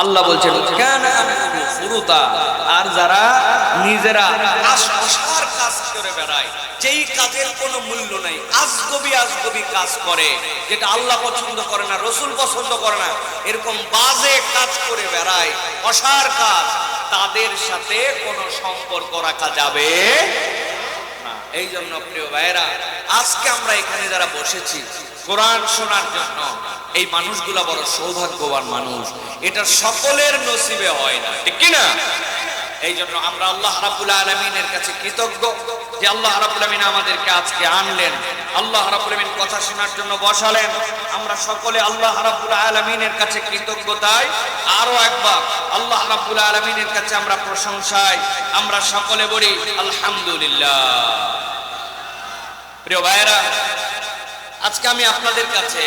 আল্লাহ বলছেন আর যারা নিজেরা কাজ করে বেড়ায়, যেই কাজের কোনো মূল্য নাই, আজগবি আজগবি কাজ করে, যেটা আল্লাহ পছন্দ করে না, রসুল পছন্দ করে না, এরকম বাজে কাজ করে বেড়ায়, অসার কাজ, তাদের সাথে কোনো সম্পর্ক রাখা যাবে এই জন্য প্রিয় ভাইয়েরা, আজকে আমরা এখানে যারা বসেছি, কোরআন শোনার জন্য এই মানুষগুলা বড় সৌভাগ্যবান মানুষ। এটা সকলের নসিবে হয় না। ঠিক কি না এই জন্য আমরা আল্লাহ রাবুল আলমিনের কাছে কৃতজ্ঞ যে আল্লাহ রাবুল আলমিন আমাদেরকে আজকে আনলেন। আল্লাহ রাবুল আলমিন কথা শোনার জন্য বসালেন। আমরা সকলে আল্লাহ রাবুল আলমিনের কাছে কৃতজ্ঞতায় আরও একবার আল্লাহ রাবুল আলমিনের কাছে আমরা প্রশংসায় আমরা সকলে বলি, আলহামদুলিল্লাহ। প্রিয় ভাইয়েরা, আজকে আমি আপনাদের কাছে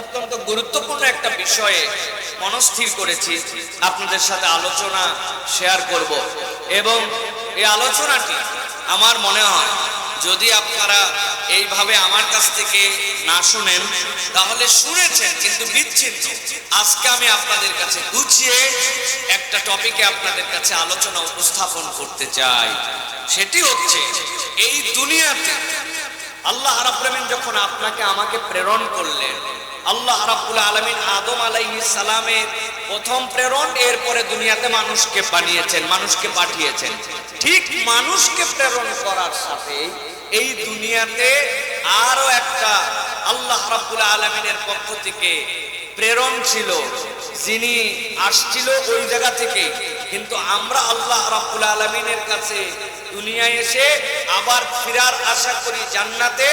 অত্যন্ত গুরুত্বপূর্ণ একটা বিষয়ে মনস্থির করেছি। আপনাদের সাথে আলোচনা শেয়ার করব। এবং এই আলোচনাটি আমার মনে হয়, যদি আপনারা এইভাবে আমার কাছ থেকে না শুনেন, তাহলে শুনেছেন কিন্তু বিচ্ছিন্ন। আজকে আমি আপনাদের কাছে গুছিয়ে একটা টপিকে আপনাদের কাছে আলোচনা উপস্থাপন করতে চাই। সেটি হচ্ছে, এই দুনিয়াতে আল্লাহ রাব্বুল যখন আপনাকে আমাকে প্রেরণ করলেন আল্লাহ রাব্বুল আলামিন আদম আলাইহিস সালামের প্রথম প্রেরণ এরপরে দুনিয়াতে মানুষকে বানিয়েছেন, মানুষকে পাঠিয়েছেন। ঠিক মানুষকে প্রেরণ করার সাথে এই দুনিয়াতে আরও একটা আল্লাহ রাব্বুল আলামিনের পক্ষ থেকে প্রেরণ ছিল। যিনি আসছিল ওই জায়গা থেকে। কিন্তু আমরা আল্লাহ রাব্বুল আলামিনের কাছে দুনিয়ায় এসে আবার ফিরার আশা করি জান্নাতে,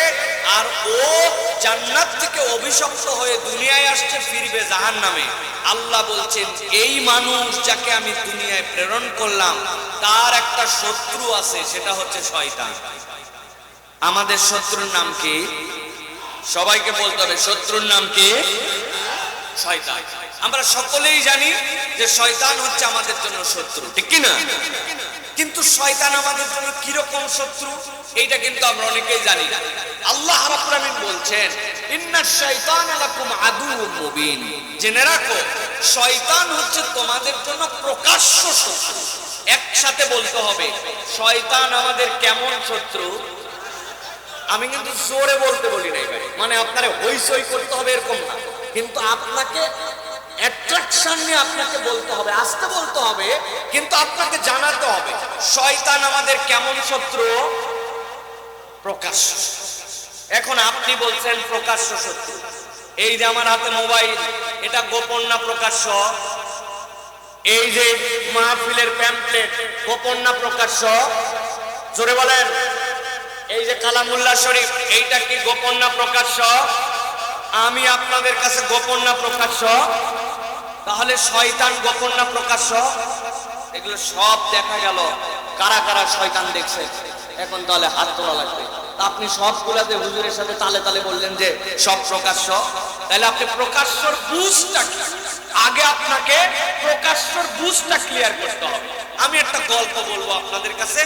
আর ও জান্নাত থেকে অভিশপ্ত হয়ে দুনিয়ায় আসছে, ফিরবে জাহান নামে আল্লাহ বলছেন, এই মানুষ যাকে আমি দুনিয়ায় প্রেরণ করলাম, তার একটা শত্রু আছে, সেটা হচ্ছে শয়তান। আমাদের শত্রুর নাম কি? সবাইকে বলতে হবে, শত্রুর নাম কি? শয়তান। আমরা সকলেই জানি যে শয়তান হচ্ছে আমাদের জন্য শত্রু, ঠিক কি না কিন্তু শয়তান আমাদের জন্য কীরকম শত্রু, এইটা কিন্তু আমরা অনেকেই জানি না। আল্লাহ রাব্বুল বলছেন, ইন্না শাইতান লাকুম আদুউম মুবিন। জেনে রাখো, শয়তান হচ্ছে তোমাদের জন্য প্রকাশ্য শত্রু। একসাথে বলতে হবে, শয়তান আমাদের কেমন শত্রু? আমি কিন্তু জোরে বলতে বলি নাই ভাই। মানে আপনারে হইসই করতে হবে এরকম না। কিন্তু আপনাকে অ্যাট্রাকশন নিয়ে আপনাকে বলতে হবে, আসতে বলতে হবে, কিন্তু আপনাকে জানাতে হবে, শয়তান আমাদের কেমন শত্রু? প্রকাশ এখন আপনি বলছেন প্রকাশ্য শত্রু। এই যে আমার হাতে মোবাইল, এটা গোপন না প্রকাশ্য? এই যে মাহফিলের প্যাম্পলেট গোপন না প্রকাশ্য? জোরে বলেন। এই যে কালামুল্লাহ শরীফ, এইটা কি গোপন না প্রকাশ্য? আমি আপনাদের কাছে গোপন না প্রকাশ্য তাহলে শয়তান গোপন না প্রকাশ্য এগুলো সব দেখা গেল। কারা কারা শয়তান দেখছে? এখন তাহলে হাত তোলা লাগবে। আপনি সবগুলাতে হুজুরের সাথে তালে তালে বললেন যে সব প্রকাশ্য তাহলে আপনি প্রকাশ্যর বুঝটা আগে আপনাকে বুঝটা ক্লিয়ার করতে হবে। আমি একটা গল্প বলব আপনাদের কাছে।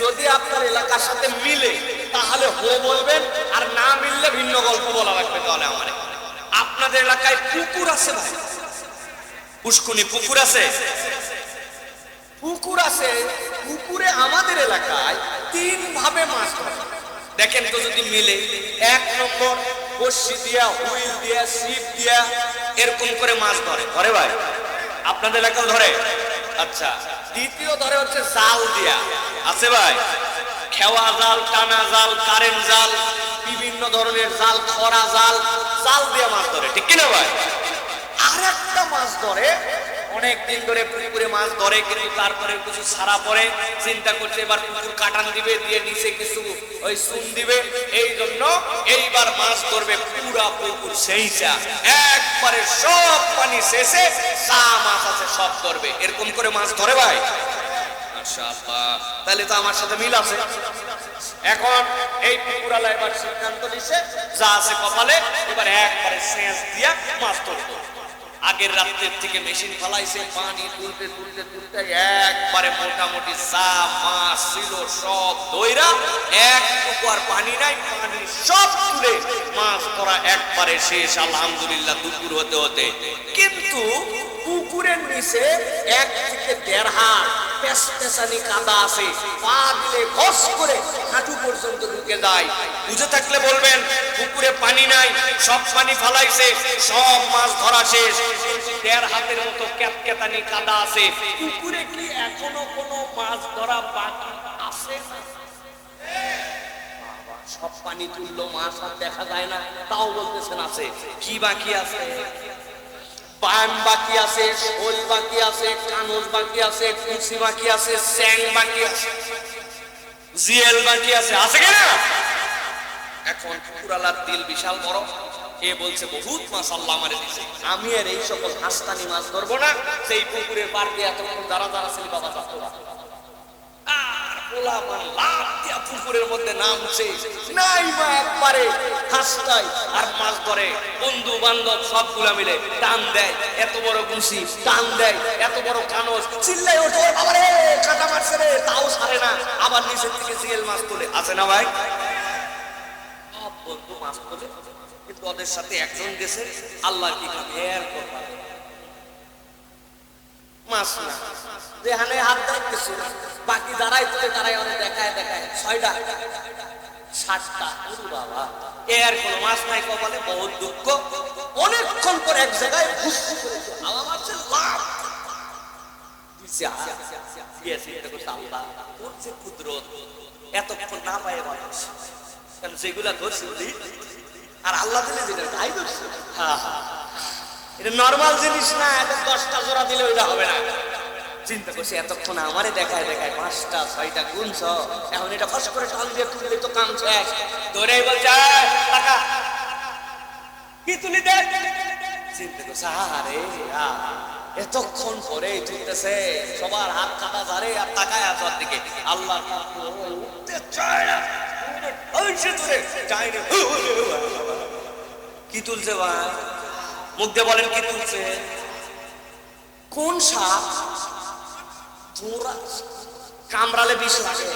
যদি আপনার এলাকার সাথে মিলে, তাহলে হো বলবেন, আর না মিললে ভিন্ন গল্প বলা লাগবে তাহলে আমার। আপনাদের এলাকায় পুকুর আছে ভাই? পুষ্কুনি পুকুর আছে? পুকুর আছে। পুকুরে আমাদের এলাকায় তিন ভাবে মাছ ধরে দেখেন তো যদি মিলে, এক নম্বর বসি দিয়া, হুইল দিয়া সিপ দিয়া, এরকম করে মাছ ধরে। ধরে ভাই? আপনাদের এলাকাও ধরে। আচ্ছা দ্বিতীয় ধরে হচ্ছে জাল দিয়া। আছে ভাই? খেওয়া জাল, টানা জাল, কারেন্ট জাল, বিভিন্ন ধরনের জাল, খরা জাল জাল দিয়া মাছ ধরে, ঠিক কিনা ভাই? আর একটা মাছ ধরে অনেক দিন ধরে পুকুরে মাছ ধরে, কিন্তু তারপরে কিছু সারা পরে চিন্তা করছে, এবার পুকুর কাটান দিবে, দিয়ে নিচে কিছু ওই সুন দিবে। এই জন্য এইবার মাছ ধরবে পুরা পুকুর সেই চা একবারে সব পানি শেষে যা মাছ আছে সব ধরবে। এরকম করে মাছ ধরে ভাই? তাহলে তো আমার সাথে মিল আছে। এখন এই পুকুরালা এবার সিদ্ধান্ত নিছে, যা আছে কপালে, এবার একবারে সেচ দিয়া মাছ ধরবে। আগের রাত্রের থেকে মেশিন ফালাইছে, পানি তুলতে তুলতে তুলতে একবারে মোটামুটি চা মাছ ছিল, সব দইরা এক পুকুর পানি নাই, পানি সব তুলে মাছ ধরা একবারে শেষ, আলহামদুলিল্লাহ, দুপুর হতে হতে। কিন্তু পুকুরের নিচে এক থেকে দেড় হাত কাদা আছে, পা দিলে ঘস করে হাঁটু পর্যন্ত ঢুকে যায়। বুঝে থাকলে বলবেন, পুকুরে পানি নাই, সব পানি ফালাইছে, সব মাছ ধরা শেষ। দেড় বাকি আছে? সব পানি তুললো, মাছ আর দেখা যায় না, তাও বলতেছেন আছে। কি বাকি আছে? পান বাকি আছে, শোল বাকি আছে কানজ বাকি আছে, কুচি বাকি আছে, স্যাং বাকি আছে জিএল বাকি আছে আছে কিনা? এখন পুরালার দিল বিশাল বড়। এ বলছে, বহুত মাছ আল্লাহ দিছে। আমি আর এই সকল হাস্তানি মাছ ধরবো না। সেই পার দিয়ে দাঁড়া দাঁড়া বাবা না মাছ ধরে। বন্ধু বান্ধব সবগুলা মিলে টান দেয়। এত বড় গুছি টান দেয়। এত বড় কানস চিল্লাই ওঠে। রে তাও সারে না। আবার নিচের থেকে জিএল মাছ তোলে। আছে না ভাই? বন্ধু মাছ তোলে। কিন্তু ওদের সাথে একজন গেছে, আল্লাহ কি যেখানে হাত না। বাকি তোলে তারাই অনেক দেখায় দেখায়। ছয়টা। বাবা। এর কোনো নাই কপালে, বহুত দুঃখ। অনেকক্ষণ পর এক জায়গায় মারছে লাভ এতক্ষণ না পায় মানুষ যেগুলা ধরছে আর আল্লাহ দিলে যেটা তাই ধরছে এটা নর্মাল জিনিস না এত দশটা জোড়া দিলে ওইটা হবে না। চিন্তা করছি, এতক্ষণ আমারে দেখায় দেখায় পাঁচটা, ছয়টা গুনছ এখন এটা ফস করে টান দিয়ে তুললে তো কাম শেষ ধরে বলছে কি তুলি দে? চিন্তা করছে আরে এতক্ষণ পরে তুলতেছে সবার হাত কাটা ধারে আর তাকায় আসার দিকে। আল্লাহ চায় না। চায় না। কি তুলছে ভাই? মুখ দিয়ে বলেন কি তুলছে? কোন সাপ? কামড়ালে বিষ লাগে।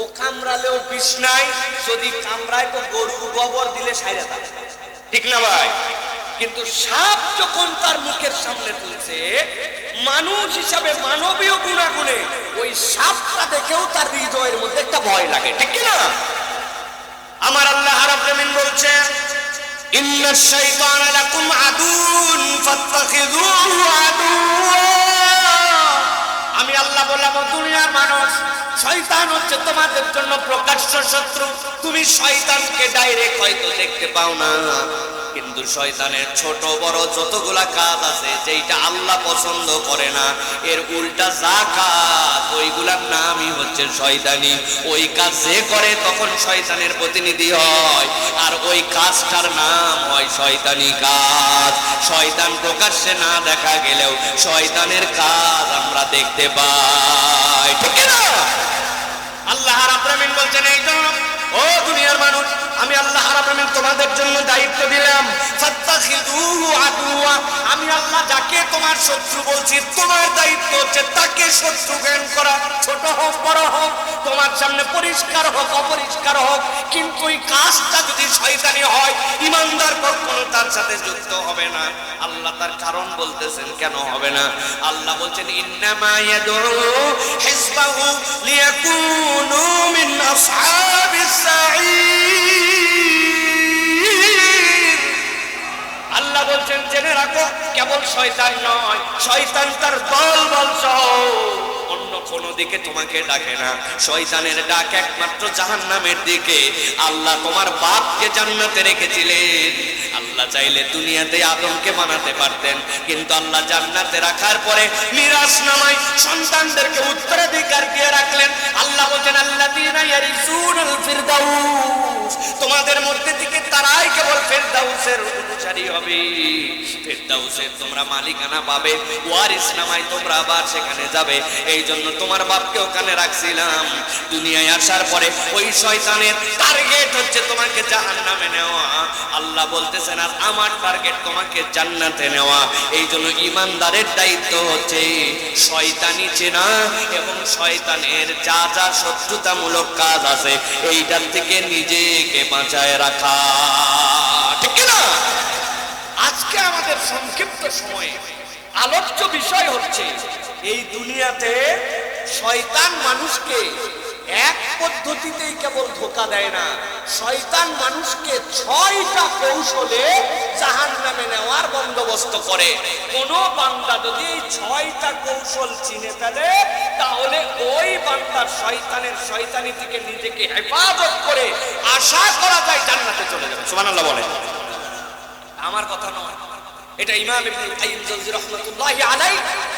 ও কামড়ালেও বিষ নাই, যদি কামড়ায় তো গরু গোবর দিলে সাইরে থাকে ঠিক না ভাই? কিন্তু সাপ যখন তার মুখের সামনে তুলছে, মানুষ হিসাবে মানবীয় গুণাগুণে ওই সাপটা দেখেও তার হৃদয়ের মধ্যে একটা ভয় লাগে। ঠিক না আমার আল্লাহ রাব্বুল বলছেন ইন্না الشيطان لكم عدو فاتخذوه عدوا আমি আল্লাহ বললাম দুনিয়ার মানুষ, শয়তান হচ্ছে তোমাদের জন্য প্রকাশ্য শত্রু। তুমি শয়তানকে ডাইরেক্ট হয়তো দেখতে পাও না। কিন্তু শয়তানের ছোট বড় যতগুলা কাজ আছে, যেইটা আল্লাহ পছন্দ করে না, এর উল্টা যা কাজ ওইগুলার নামই হচ্ছে শয়তানি। ওই কাজ যে করে, তখন শয়তানের প্রতিনিধি হয়, আর ওই কাজটার নাম হয় শয়তানি কাজ। শয়তান প্রকাশ্যে না দেখা গেলেও শয়তানের কাজ আমরা দেখতে পাই। ঠিক না আল্লাহ রাব্বুল বলছেন, এই তো ও দুনিয়ার মানুষ, আমি আল্লাহ রাব্বুল তোমাদের জন্য দায়িত্ব দিলাম। আমি আল্লাহ যাকে তোমার শত্রু বলছি, তোমার দায়িত্ব হচ্ছে তাকে শত্রু জ্ঞান করা। ছোট হোক, বড় হোক, তোমার সামনে পরিষ্কার হোক, অপরিষ্কার হোক, কিন্তু এই কাজটা যদি শয়তানি হয় তার সাথে যুক্ত হবে না। আল্লাহ তার কারণ বলতেছেন, কেন হবে না? আল্লাহ বলছেন, ইন্নামা ইয়াদউ হিজবাহু লিয়াকুনু মিন আসহাবিস আল্লাহ বলছেন, জেনে রাখো, কেবল শয়তান নয়, শয়তান তার দল বল সহ কোনো দিকে তোমাকে ডাকে না। শয়তানের ডাক একমাত্র জাহান্নামের দিকে। আল্লাহ তোমার বাপকে জান্নাতে রেখেছিলেন। আল্লাহ চাইলে দুনিয়াতে আদমকে বানাতে পারতেন, কিন্তু আল্লাহ জান্নাতে রাখার পরে মিরাজ নামায় সন্তানদেরকে উত্তরাধিকার দিয়ে রাখলেন। আল্লাহ বলছেন আল্লাহ তোমাদের মধ্যে থেকে তারাই কেবল ফেরদাউসের অনুসারী হবে। ফেরদাউসের তোমরা মালিকানা পাবে, ওয়ারিস নামায় তোমরা আবার সেখানে যাবে। এই জন্য তোমার বাপকে ওখানে রাখছিলাম। দুনিয়ায় আসার পরে ওই শয়তানের টার্গেট হচ্ছে তোমাকে জাহান্নামে নেওয়া। আল্লাহ বলতেছেন, আর আমার টার্গেট তোমাকে জান্নাতে নেওয়া। এই জন্য ইমানদারের দায়িত্ব হচ্ছে শয়তানি চেনা এবং শয়তানের যা যা শত্রুতামূলক কাজ আছে, এইটার থেকে নিজেকে বাঁচায় রাখা। ঠিক না আজকে আমাদের সংক্ষিপ্ত সময়ে আলোচ্য বিষয় হচ্ছে, এই দুনিয়াতে শয়তান মানুষকে এক পদ্ধতিতেই কেবল ধোকা দেয় না। শয়তান মানুষকে ছয়টা কৌশলে জাহান নামে নেওয়ার বন্দোবস্ত করে। কোন বান্দা যদি ছয়টা কৌশল চিনে ফেলে, তাহলে ওই বান্দার শয়তানের শয়তানি থেকে নিজেকে হেফাজত করে আশা করা যায় জান্নাতে চলে যাবে। সুবহানাল্লাহ বলে আমার কথা নয়। এটা ইমাম রাহমাতুল্লাহি আলাই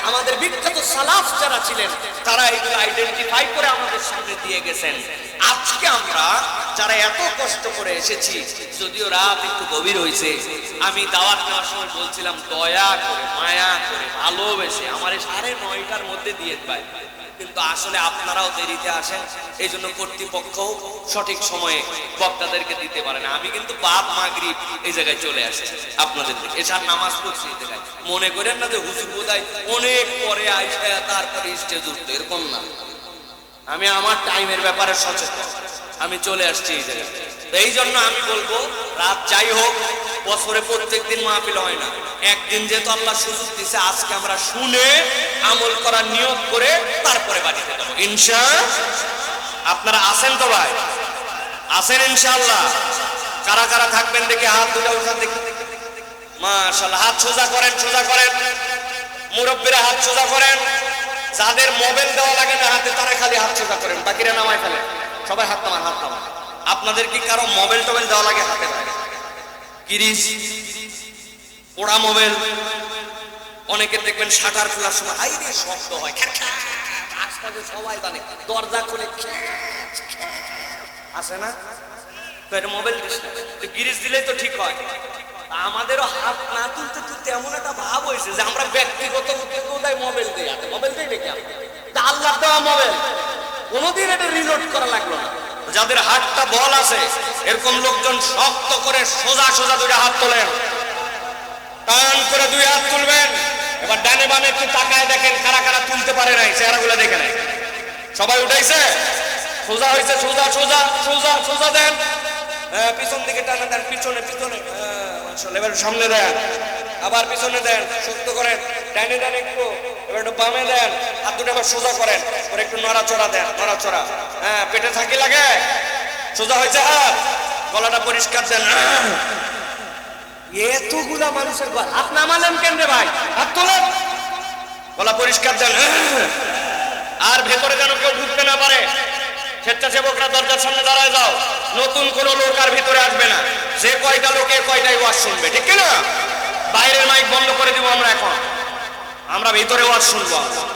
আমাদের বিখ্যাত সালাফ যারা ছিলেন, তারা এগুলো আইডেন্টিফাই করে আমাদের সামনে দিয়ে গেছেন। আজকে আমরা যারা এত কষ্ট করে এসেছি, যদিও রাত একটু গভীর হয়েছে, আমি দাওয়াত নেওয়ার সময় বলছিলাম, দয়া করে, মায়া করে, ভালোবেসে আমার সাড়ে নয়টার মধ্যে দিয়ে পাই কিন্তু আসলে আপনারাও দেরিতে আসেন এই জন্য কর্তৃপক্ষ সঠিক সময়ে বক্তাদেরকে দিতে পারে না। আমি কিন্তু বাদ মাগরিব এই জায়গায় চলে আসি আপনাদের এসার নামাজ পড়ছি এই জায়গায়। মনে করেন না যে হুজুর বোধহয় অনেক পরে আইসা তারপরে স্টেজ উঠতো। এরকম না। আমি আমার টাইমের ব্যাপারে সচেতন। আমি চলে আসছি এই জায়গায়। এই জন্য আমি বলব, রাত যাই হোক বছরে প্রত্যেক দিন মাহফিল হয় না। একদিন যেহেতু আল্লাহ সুযোগ দিছে, আজকে আমরা শুনে আমল করার নিয়োগ করে তারপরে বাড়িতে যাব। ইনশা আপনারা আছেন তো ভাই? আছেন ইনশাআল্লাহ। কারা কারা থাকবেন দেখে হাত দুটা উঠা দেখি। মাশাআল্লাহ, হাত সোজা করেন সোজা করেন। মুরব্বীরা হাত সোজা করেন। যাদের মোবাইল দেওয়া লাগে না হাতে, তারা খালি হাত সোজা করেন। বাকিরা নামায় ফেলে। সবাই হাত নামান হাত নামান। আপনাদের কি কারও মোবাইল টোবাইল দেওয়া লাগে হাতে পায় কিরিস পোড়া মোবাইল অনেকে দেখবেন শাটার খোলার সময় হাই রে শব্দ হয়। আশপাশে সবাই জানে দরজা খুলে। আসে না তো এটা মোবাইল তো গিরিস দিলেই তো ঠিক হয় আমাদেরও হাত না তুলতে তুলতে এমন একটা ভাব হয়েছে যে আমরা ব্যক্তিগত উদ্যোগ মোবাইল দিই হাতে মোবাইল দিই নাকি আল্লাহ দেওয়া মোবাইল কোনোদিন এটা রিলোড করা লাগল না যাদের হাতটা বল আছে, এরকম লোকজন শক্ত করে সোজা সোজা দুটো হাত তোলেন। টান করে দুই হাত তুলবেন। এবার ডানে বামে একটু তাকায় দেখেন কারা কারা তুলতে পারে নাই, চেহারাগুলো দেখে নেয়। সবাই উঠাইছে? সোজা হয়েছে সোজা সোজা সোজা সোজা দেন। পিছন দিকে টানা দেন, পিছনে পিছনে। সামনে দেন। আবার পিছনে দেন শক্ত করেন ডানে দেন একটু, এবার একটু বামে দেন, হাত দুটো আবার সোজা করেন করে একটু নড়াচড়া দেন, নড়াচড়া। হ্যাঁ পেটে থাকি লাগে? সোজা হয়েছে হাত, গলাটা পরিষ্কার দেন। এতগুলা মানুষের গলা হাত নামালেন কেন রে ভাই? হাত তোলেন। গলা পরিষ্কার দেন। আর ভেতরে যেন কেউ ঢুকতে না পারে। স্বেচ্ছাসেবকরা দরজার সামনে দাঁড়ায় যাও। নতুন কোন লোক আর ভিতরে আসবে না। যে কয়টা লোকে কয়টাই ওয়াজ শুনবে, ঠিক না বাইরের মাইক বন্ধ করে দিব আমরা এখন। আমরা ভিতরে ওয়াজ শুনব।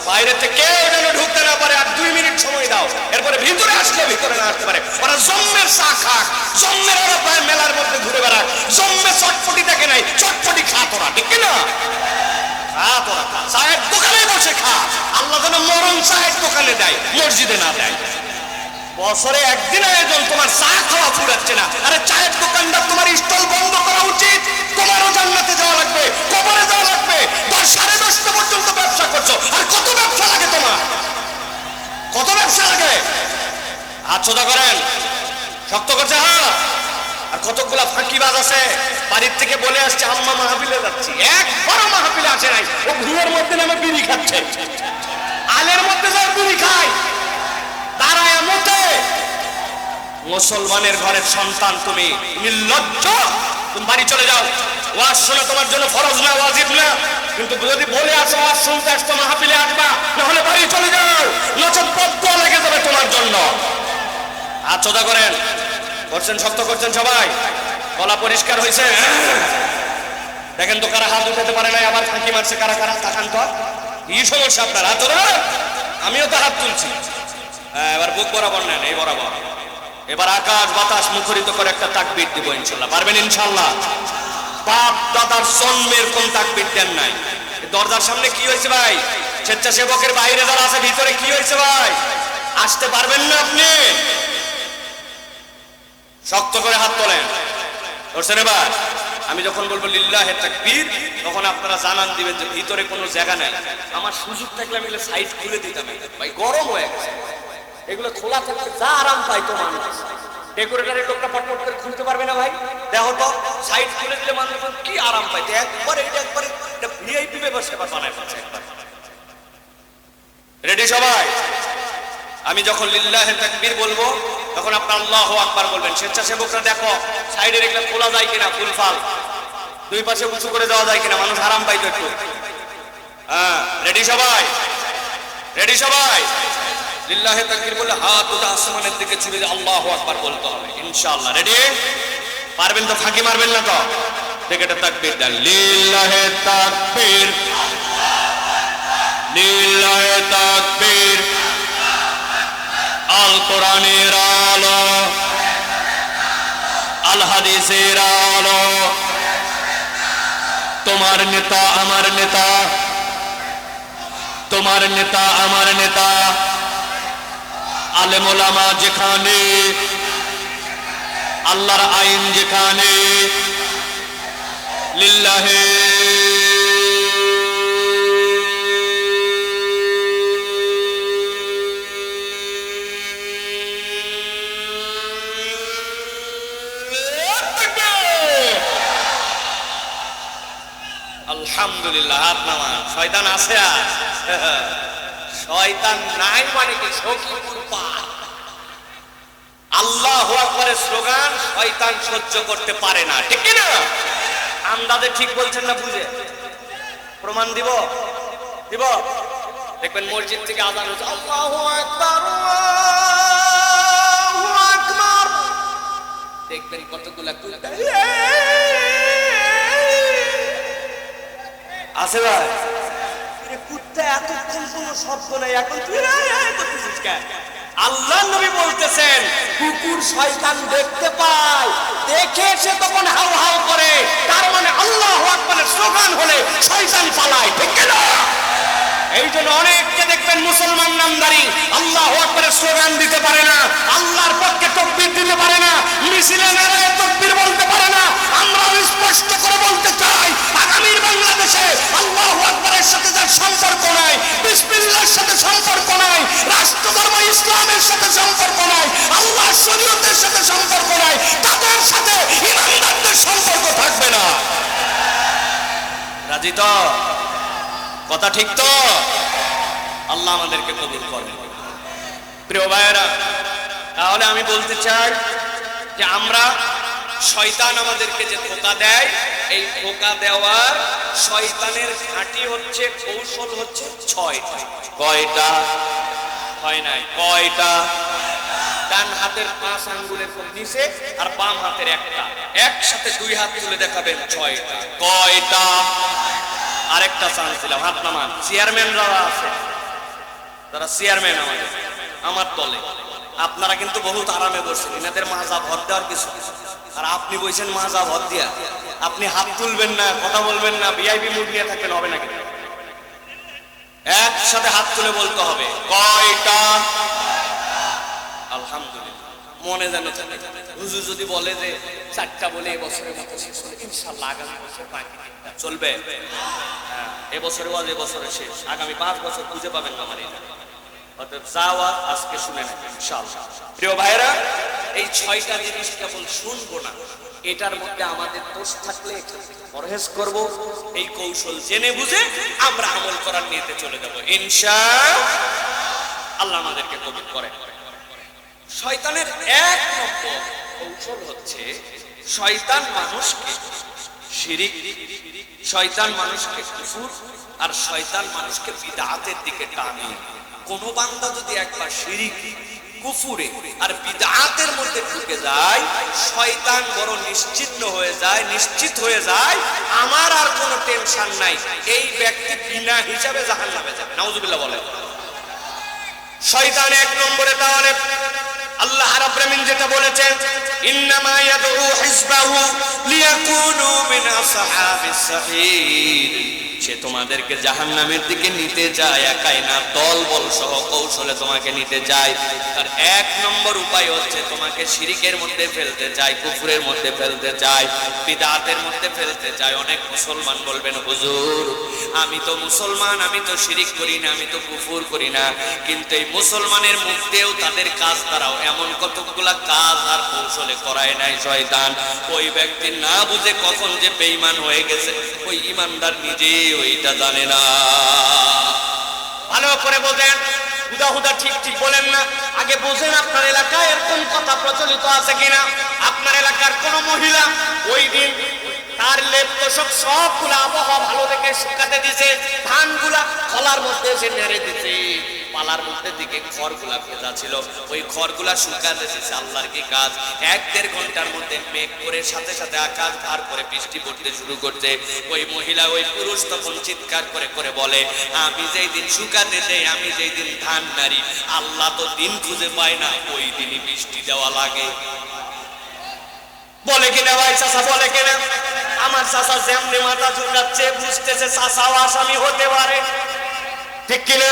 বাইরে থেকে কেউ যেন ঢুকতে না পারে, আর দুই মিনিট সময় দাও। এরপরে ভিতরে আসলে ভিতরে না আসতে পারে। ওরা জম্মের চা খাক। জম্মের ওরা প্রায় মেলার মধ্যে ঘুরে বেড়াক। জম্মে চটপটি দেখে নাই, চটপটি খা তোরা, ঠিক না? খা তোরা চায়ের দোকানে বসে খা। আল্লাহ যেন মরণ চায়ের দোকানে দেয়, মসজিদে না দেয়। বছরে একদিন আয়োজন, তোমার চা খাওয়া ফুরাচ্ছে না। আরে চায়ের দোকানদার তোমার স্টল বন্ধ করা উচিত। তোমারও জান্নাতে যাওয়া লাগবে, কবরে যাওয়া লাগবে। দশ, সাড়ে দশটা পর্যন্ত ব্যবসা করছ। আর কত ব্যবসা লাগে তোমার? কত ব্যবসা লাগে? সোজা করেন। শক্ত করছে হ্যাঁ। আর কতগুলা ফাঁকিবাজ আছে। বাড়ির থেকে বলে আসছে, আম্মা মাহফিলে যাচ্ছি। একবারও মাহফিলে আসে নাই। ও ঘুমের মধ্যে নামে বিড়ি খাচ্ছে। আলের মধ্যে যায় বিড়ি খায় দাঁড়ায় মতে মুসলমানের ঘরের সন্তান তুমি। নির্লজ্জ! তুমি বাড়ি চলে যাও। ওয়াজ শোনা তোমার জন্য ফরজ না ওয়াজিব না। কিন্তু যদি বলে আসো ওয়াজ শুনতে আসতো মাহফিলে আসবা নাহলে বাড়ি চলে যাও। নচত পদ্ম লেগে যাবে তোমার জন্য। সোজা করেন। করছেন শক্ত করছেন সবাই। গলা পরিষ্কার হয়েছে। দেখেন তো কারা হাত উঠাতে পারে নাই আবার ফাঁকি মারছে কারা কারা? তাকান তো। কি সমস্যা আপনার? হাত আমিও তো হাত তুলছি। হ্যাঁ, এবার বুক বরাবর নেন এই বরাবর। এবার আকাশ বাতাস মুখরিত করে একটা তাকবির দিব ইনশাল্লাহ পারবেন ইনশাল্লাহ বাপ দাদার জন্মের কোন তাকবির দেন নাই। দরজার সামনে কি হয়েছে ভাই? স্বেচ্ছাসেবকের বাইরে যারা আছে, ভিতরে কি হয়েছে ভাই? আসতে পারবেন না আপনি? শক্ত করে হাত তোলেন। ধরছেন এবার? আমি যখন বলব লিল্লাহে তাকবীর, তখন আপনারা জানান দিবেন যে ভিতরে কোনো জায়গা নাই। আমার সুযোগ থাকলে আমি সাইড খুলে দিতাম। ভাই, গরম হয়ে গেছে। এগুলো খোলা থাকলে যা আরাম পাইতো মানুষ। ডেকোরেটরের লোকটা পটপট করে খুলতে পারবে না ভাই। দেখো তো সাইড খুলে দিলে মানুষ কি আরাম পাইতে একবারে এটা একবারে ভিআইপি ব্যবসা বানায় ফেলছে একবার। রেডি সবাই? আমি যখন লিল্লাহে তাকবীর বলব, তখন আপনার আল্লাহু আকবার বলবেন। স্বেচ্ছাসেবকরা দেখো সাইডে এগুলো খোলা যায় কিনা ফুলফাল দুই পাশে উঁচু করে দেওয়া যায় কিনা, মানুষ আরাম পাইতো একটু। হ্যাঁ রেডি সবাই? রেডি সবাই? লিল্লাহে তাকবীর বললে হাত দুটো আসমানের দিকে ছুড়ে আল্লাহু আকবার বলতে হবে। ইনশাআল্লাহ। রেডি পারবেন তো, ফাঁকি মারবেন না তো? এটা তাকবীর দেন। লিল্লাহে তাকবীর। লিল্লাহে তাকবীর। আল কোরআনের আলো। আল হাদিসের আলো। তোমার নেতা, আমার নেতা। তোমার নেতা, আমার নেতা। আলেমোলামা যেখানে আল্লাহর আইন যেখানে লিল্লাহে। আলহামদুলিল্লাহ হাত নামান। শয়তান আছে আর? শয়তান নাই মানে কি? সখীপুর পার আল্লাহ আকবরের স্লোগান, শয়তান সহ্য করতে পারে না। ঠিক না আন্দাজে ঠিক বলছেন না বুঝে? প্রমাণ দিব? দিব? দেখবেন মসজিদ থেকে আজান হচ্ছে, আল্লাহু আকবার দেখবেন কতগুলা কুত্তা আছে ভাই? কুত্তা এতক্ষণ কোনো শব্দ? আল্লাহ নবী বলতেছেন, কুকুর শয়তান দেখতে পায়, দেখে সে তখন হাউ হাউ করে, তার মানে আল্লাহ আকবরের স্লোগান হলে শয়তান পালায়, ঠিক না এই জন্য অনেককে দেখবেন মুসলমান নামদারি। আল্লাহ আকবরের স্লোগান দিতে পারে না, আল্লাহর পক্ষে তকবির দিতে পারে না, মিছিলে নারায় তকবির বলতে পারে না। আমরা স্পষ্ট করে বলতে চাই, আগামীর বাংলাদেশে আল্লাহ আকবরের সাথে যার সম্পর্ক নাই, বিসমিল্লাহর সাথে সম্পর্ক নাই, রাষ্ট্রধর্ম ইসলামের সাথে সম্পর্ক নাই আল্লাহ শরীয়তের সাথে সম্পর্ক নাই তাদের সাথে? ইমানদারদের সম্পর্ক থাকবে না। রাজি তো? কথা ঠিক তো? আল্লাহ আমাদেরকে কবুল করেন প্রিয় ভাইয়েরা, তাহলে আমি বলতে চাই যে আমরা শয়তান আমাদেরকে যে ধোকা দেয়, এই ধোকা দেওয়ার শয়তানের ঘাঁটি হচ্ছে, কৌশল হচ্ছে ছয়টা। কয়টা? হয় নাই। কয়টা? ডান হাতের পাঁচ আঙ্গুলের নিচে আর বাম হাতের একটা। একসাথে দুই হাত তুলে দেখাবেন ছয়টা। কয়টা? আরেকটা চান্স দিলাম। হাত নামান। চেয়ারম্যানরা আছে। তারা চেয়ারম্যান আমাদের, আমার দলে, আপনারা কিন্তু বহুত আরামে বসছেন এনাদের মাজা ভর দেওয়ার কিছু। আর আপনি বলছেন মাজা ভর দিয়া। আপনি হাত তুলবেন না, কথা বলবেন না ভিআইপি মুড নিয়ে থাকেন, হবে নাকি? একসাথে হাত তুলে বলতে হবে। কয়টা? আলহামদুলিল্লাহ। মনে যেন থাকে হুজুর যদি বলে যে চারটা বলে এবছরের মতো শেষ হলে ইনশাল্লাহ আগামী বছর বাকি চলবে। হ্যাঁ এবছরে ওয়াজ এবছরে শেষ। আগামী পাঁচ বছর খুঁজে পাবেন আমার এটা। অর্থাৎ যাওয়া আজকে প্রিয় ভাইরা এই ছয়টা জিনিস শুনব না, এটার মধ্যে আমাদের দোষ থাকলে পরহেজ করব। এই কৌশল জেনে বুঝে আমরা আমল করার নিতে চলে যাব, ইনশা আল্লাহ। আমাদেরকে কবুল করে শয়তানের এক কৌশল হচ্ছে শয়তান মানুষকে শিরিক, শয়তান মানুষকে কুফুর আর শয়তান মানুষকে বিদাতের দিকে টানে। কোন বান্দা যদি একবার শিরিক, কুফুরে আর বিদাতের মধ্যে ঢুকে যায়, শয়তান বড় নিশ্চিন্ন হয়ে যায়, নিশ্চিত হয়ে যায়, আমার আর কোনো টেনশন নাই। এই ব্যক্তি বিনা হিসাবে জাহান নামে যাবে। নাউজুবিল্লাহ বলে শয়তান এক নম্বরে তাহলে আল্লাহ রাব্বুল আমিন যেটা বলেছেন, ইন্নামা ইয়াদউ হিজবাহু লিয়াকুনু মিন আসহাবিস সাহির। সে তোমাদেরকে জাহান্নামের দিকে নিতে যায়, একাই না দল বল সহ কৌশলে তোমাকে নিতে যায়। তার এক নম্বর উপায় হচ্ছে তোমাকে শিরিকের মধ্যে ফেলতে চায়, কুফুরের মধ্যে ফেলতে চায়, বিদাতের মধ্যে ফেলতে চায়। অনেক মুসলমান বলবেন, হুজুর, আমি তো মুসলমান, আমি তো শিরিক করি না, আমি তো কুফুর করি না। কিন্তু এই মুসলমানের মুখ দিয়েও তাদের কাজ তারাও এমন কতগুলা কাজ আর কৌশলে করায় নাই শয়তান। ওই ব্যক্তি না বুঝে কখন যে বেঈমান হয়ে গেছে, ওই ইমানদার নিজে ওইটা জানে না। ভালো করে বোঝেন। হুদা হুদা ঠিক ঠিক বলেন না। আগে বোঝেন আপনার এলাকায় এরকম কথা প্রচলিত আছে কিনা। আপনার এলাকার কোন মহিলা ওই দিন তার লেপ তোষক সবগুলা আবহাওয়া ভালো দেখে শুকাতে দিছে, ধানগুলা খলার মধ্যে এসে নেড়ে দিছে। পালার মধ্যে দিকে খড়গুলা ভেজা ছিল। ওই খড়গুলা শুকাতে দিছে আল্লাহর কি কাজ? এক দেড় ঘণ্টার মধ্যে মেঘ করে সাথে সাথে আকাশ ভার করে বৃষ্টি পড়তে শুরু করছে। ওই মহিলা ওই পুরুষ তখন চিৎকার করে করে বলে, আমি যেই দিন শুকাতে দেই আমি যেই দিন ধান নারি আল্লাহ তো দিন খুঁজে পায় না, ওই দিনই বৃষ্টি দেওয়া লাগে। বলে কিনা ভাই চাষা বলে কিনা? আমার চাষা যেমনি মাথা ঝুঁকাচ্ছে, বুঝতেছে চাষাও আসামি হতে পারে। ঠিক কিনা?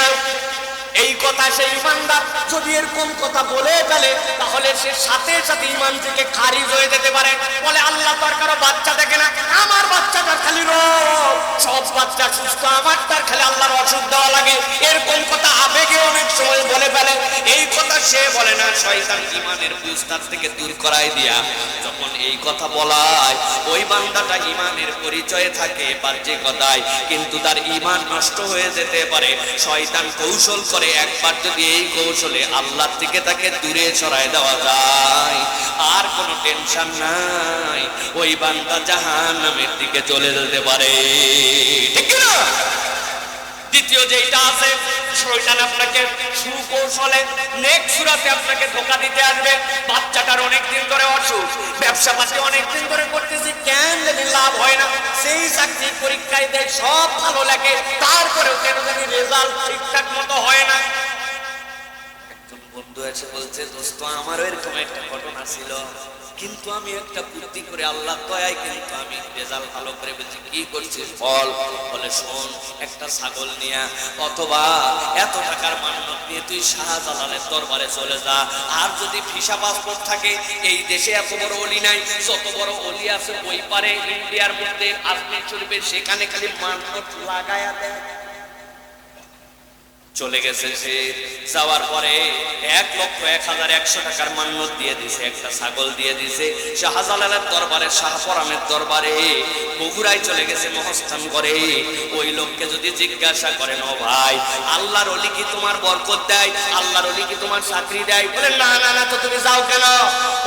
এই কথা সেই ইমানদার যদি এরকম কথা বলে ফেলে, তাহলে সে সাথে সাথে ইমান থেকে খারিজ হয়ে যেতে পারে। বলে, আল্লাহ তার কারও বাচ্চা দেখে না। আমার বাচ্চাটার খালি রোগ সব বাচ্চা সুস্থ, আমার তার খালি আল্লাহর অসুখ দেওয়া লাগে। এরকম কথা আবেগে অনেক সময় বলে ফেলে। এই কথা সে বলে না, শয়তান ইমানের বুঝ থেকে দূর করাই দিয়া। যখন এই কথা বলায়, ওই বান্দাটা ইমানের পরিচয়ে থাকে বাহ্যিকতায় কিন্তু তার ইমান নষ্ট হয়ে যেতে পারে। শয়তান কৌশল করে একবার যদি এই কৌশলে আল্লাহ থেকে তাকে দূরে সরায় দেওয়া যায়, আর কোনো টেনশন নাই। ওই বান্দা জাহান নামের দিকে চলে যেতে পারে। ঠিক না দ্বিতীয় যেটা আছে, শয়তান আপনাকে সুকৌশলে নেক সুরাতে আপনাকে ধোকা দিতে আসবে। বাচ্চাটার অনেক দিন ধরে অসুখ ব্যবসা পাতি অনেক দিন ধরে করতেছি, কেন লাভ হয় না। সেই চাকরি পরীক্ষায় দেয়, সব ভালো লাগে, তারপরেও কেন জানি রেজাল্ট ঠিকঠাক মতো হয় না। বন্ধু আছে বলছে, দোস্ত, আমারও এরকম একটা ঘটনা ছিল। কিন্তু আমি একটা বুদ্ধি করে আল্লাহ দয়ায় কিন্তু আমি রেজাল্ট ভালো করে বলছি, কি করছিস ফল বলে, শোন, একটা ছাগল নিয়ে, অথবা এত টাকার মান্যত নিয়ে তুই শাহজালালের দরবারে চলে যা। আর যদি ভিসা পাসপোর্ট থাকে, এই দেশে এত বড় অলি নাই। যত বড় অলি আছে, ওই পারে ইন্ডিয়ার মধ্যে আজমির চলবে, সেখানে খালি মান্যত লাগায়া দেয়। চলে গেছে সে। যাওয়ার পরে এক লক্ষ এক হাজার একশো টাকার মান্যত দিয়ে দিছে একটা ছাগল দিয়ে দিছে শাহজালালের দরবারে শাহপরামের দরবারে, বগুড়ায় চলে গেছে মহস্থান করে। ওই লোককে যদি জিজ্ঞাসা করেন ও ভাই, আল্লাহর অলি কি তোমার বরকত দেয়? আল্লাহর অলি কি তোমার চাকরি দেয়? বলে, না না না, তো তুমি যাও কেন?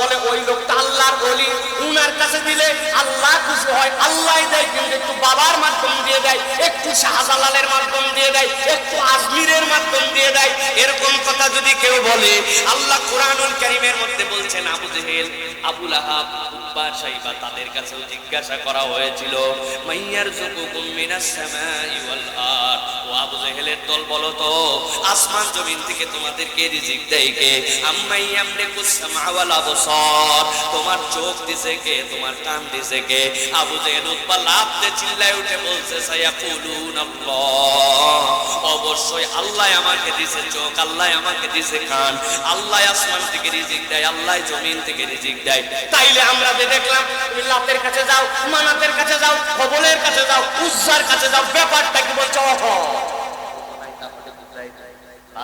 বলে, ওই লোকটা আল্লাহর অলি উনার কাছে দিলে আল্লাহ খুশি হয় আল্লাহ দেয়, কিন্তু একটু বাবার মাধ্যম দিয়ে দেয়, একটু শাহজালালের মাধ্যম দিয়ে দেয়, একটু আজমিরের মাধ্যম দিয়ে দেয়। এরকম কথা যদি কেউ বলে, আল্লাহ কোরআনুল করিমের মধ্যে বলছেন, আবু জেহেল আবুল আহাব সাইবা তাদের কাছেও জিজ্ঞাসা করা হয়েছিল মাইয়ার যুকুকুম মিনাস আল্লাহ। অবশ্যই আল্লাহ আমাকে দিছে চোখ, আল্লাহ আমাকে দিছে কান। আল্লাহ আসমান থেকে রিজিক দেয়, আল্লাহ জমিন থেকে রিজিক দেয়। তাইলে আমরা যে দেখলাম কাছে যাও, মানাতের কাছে যাও কাছে যাও, উজ্জার কাছে যাও, ব্যাপারটা কি বলছো? অহ।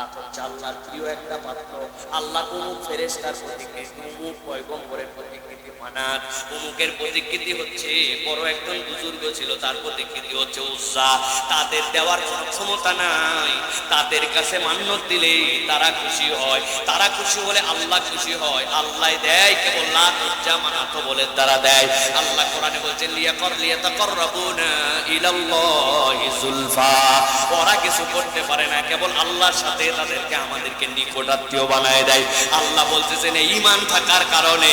লাত হচ্ছে আল্লাহর প্রিয় একটা পাত্র। আল্লাহ কোনো ফেরেস্তার প্রতিকৃতি কোনো পয়গম্বরের প্রতিকৃতি মানাত অমুকের প্রতিকৃতি হচ্ছে বড় একজন বুজুর্গ ছিল, তার প্রতিকৃতি হচ্ছে উৎসাহ তাদের দেওয়ার নাই, তাদের কাছে দিলে তারা খুশি হয়। তারা খুশি হলে আল্লাহ খুশি হয়, আল্লাহ দেয়, কেবল মানাত বলে তারা দেয়। আল্লাহ কোরআনে লিয়া কর লিয়া তাকাররাবুনা ইলাল্লাহি যুলফা ওরা কিছু করতে পারে না, কেবল আল্লাহর সাথে তাদেরকে আমাদেরকে নিকটাত্মীয় বানায় দেয়। আল্লাহ বলতেছেন ইমান থাকার কারণে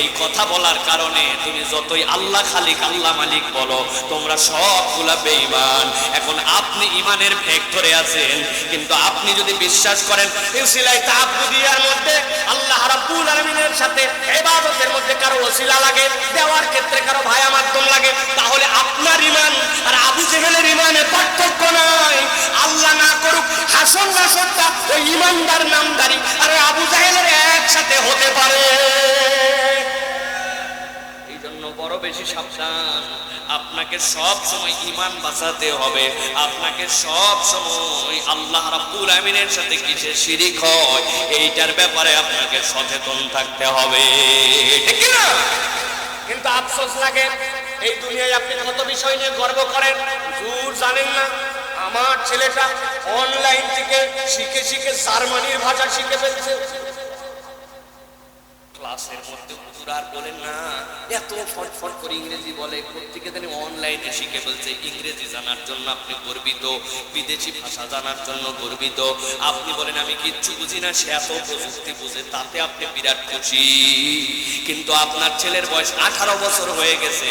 এই কথা বলার কারণে তুমি যতই আল্লাহ খালিক, আল্লাহ মালিক বলো, তোমরা সবগুলা বেঈমান। এখন আপনি ইমানের ভেগ ধরে আছেন, কিন্তু আপনি যদি বিশ্বাস করেন সিলাই তাবুদিয়ার মধ্যে আল্লাহ রাব্বুল আলামিনের সাথে ইবাদতের মধ্যে কারও ওসিলা লাগে, দেওয়ার ক্ষেত্রে কারও ভায়া মাধ্যম লাগে, তাহলে আপনার ইমান আর আবু জেহেলের ইমানে পার্থক্য নাই। আল্লাহ না করুক হাসন নাসরটা ওই ইমানদার নামদারি আর আবু জাহেলের একসাথে হতে পারে। বড় বেশি সাবধান। আপনাকে সব সময় ইমান বাঁচাতে হবে। আপনাকে সব সময় আল্লাহ রাব্বুল আমিনের সাথে কিসে শিরিক হয়, এইটার ব্যাপারে আপনাকে সচেতন থাকতে হবে। ঠিক না কিন্তু আফসোস লাগে, এই দুনিয়ায় আপনি কত বিষয় নিয়ে গর্ব করেন? দূর জানেন না, আমার ছেলেটা অনলাইন থেকে শিখে শিখে জার্মানির ভাষা শিখে ফেলছে। ক্লাসের মধ্যে হুজুর আর বলেন না, এত ফটফট করে ইংরেজি বলে থেকে জানি অনলাইনে শিখে ফেলছে। ইংরেজি জানার জন্য আপনি গর্বিত, বিদেশি ভাষা জানার জন্য গর্বিত। আপনি বলেন, আমি কিচ্ছু বুঝি না, সে এত প্রযুক্তি বুঝে, তাতে আপনি বিরাট খুশি। কিন্তু আপনার ছেলের বয়স আঠারো বছর হয়ে গেছে,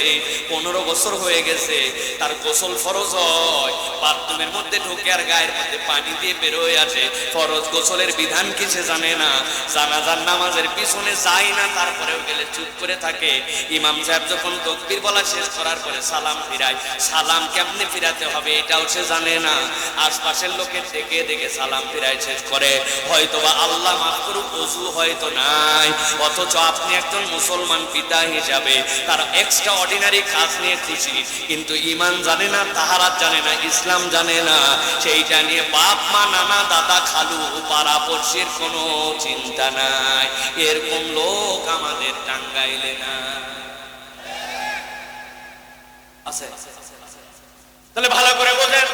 পনেরো বছর হয়ে গেছে, তার গোসল ফরজ হয়, বাথরুমের মধ্যে ঢুকে আর গায়ের মধ্যে পানি দিয়ে বেরোয় আসে। ফরজ গোসলের বিধান কিছু জানে না? জানাজার নামাজের পিছনে যায় না, তারপরেও গেলে চুপ করে থাকে। ইমাম সাহেব যখন তকবির বলা শেষ করার পরে সালাম ফিরায়। সালাম কেমনে ফিরাতে হবে এটাও সে জানে না। আশপাশের লোকের দেখে দেখে সালাম ফিরায় শেষ করে। হয়তোবা আল্লাহ মাফ করুক, অজু হয়তো নাই। অথচ আপনি একজন মুসলমান পিতা হিসাবে, তার এক্সট্রা অর্ডিনারি কাজ নিয়ে খুশি। কিন্তু ইমান জানে না, তাহারাত জানে না, ইসলাম জানে না। সেইটা নিয়ে বাপ, মা, নানা, দাদা, খালু পাড়া পড়শির কোনো চিন্তা নাই। এরকম লোক আমাদের টাঙ্গাইলে না। আছে। তাহলে ভালো করে বোঝেন।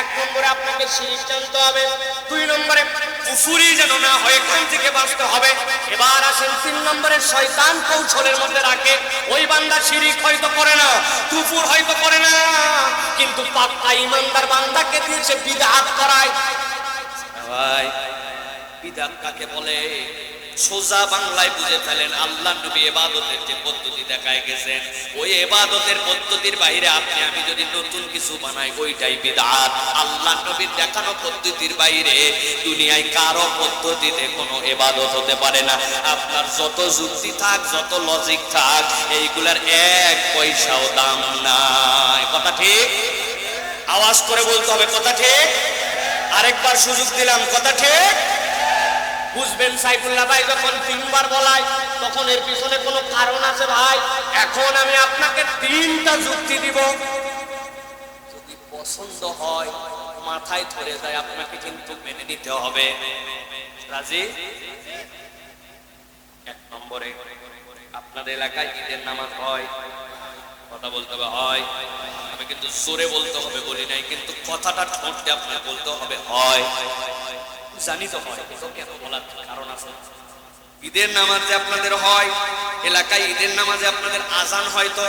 এক নম্বরে আপনাকে শিরিক জানতে হবে। দুই নম্বরে কুফুরি যেন না হয়, এখান থেকে বাঁচতে হবে। এবার আসেন তিন নম্বরে শয়তান কৌশলের মধ্যে রাখে ওই বান্দা শিরিক হয়তো করে না, কুফুর হয়তো করে না। কিন্তু পাক্কা ইমানদার বান্দাকে দিয়ে সে বিদাত করায়। ভাই, বিদাত কাকে বলে? সোজা বাংলায় বুঝে ফেলেন আল্লাহ নবী এবাদতের যে পদ্ধতি দেখায় গেছেন। ওই এবাদতের পদ্ধতির বাইরে আপনি, আমি যদি নতুন কিছু বানাই, ওইটাই বিদাত। আল্লাহ নবীর দেখানো পদ্ধতির বাইরে দুনিয়ায় কারও পদ্ধতিতে কোনো এবাদত হতে পারে না। আপনার যত যুক্তি থাক, যত লজিক থাক, এইগুলার এক পয়সাও দাম নাই। কথা ঠিক? আওয়াজ করে বলতে হবে, কথা ঠিক? আরেকবার সুযোগ দিলাম, কথা ঠিক? বুঝবেন সাইফুল্লাহ ভাই, যখন তিনবার বলাই তখন এর পিছনে কোনো কারণ আছে ভাই? এখন আমি আপনাকে তিনটা যুক্তি দিব। যদি পছন্দ হয়, মাথায় ধরে যায়, আপনাকে কিন্তু মেনে নিতে হবে। রাজি? এক নম্বরে, আপনাদের এলাকায় ঈদের নামাজ হয়। কথা বলতে হবে, হয়। আমি কিন্তু জোরে বলতে হবে, বলি নাই, কিন্তু কথাটা ঠোঁটে আপনার বলতে হবে, হয়। জানি তো হয়। কারণ আছে। ঈদের নামাজে আপনাদের হয়, এলাকায় ঈদের নামাজে আপনাদের আজান হয়তো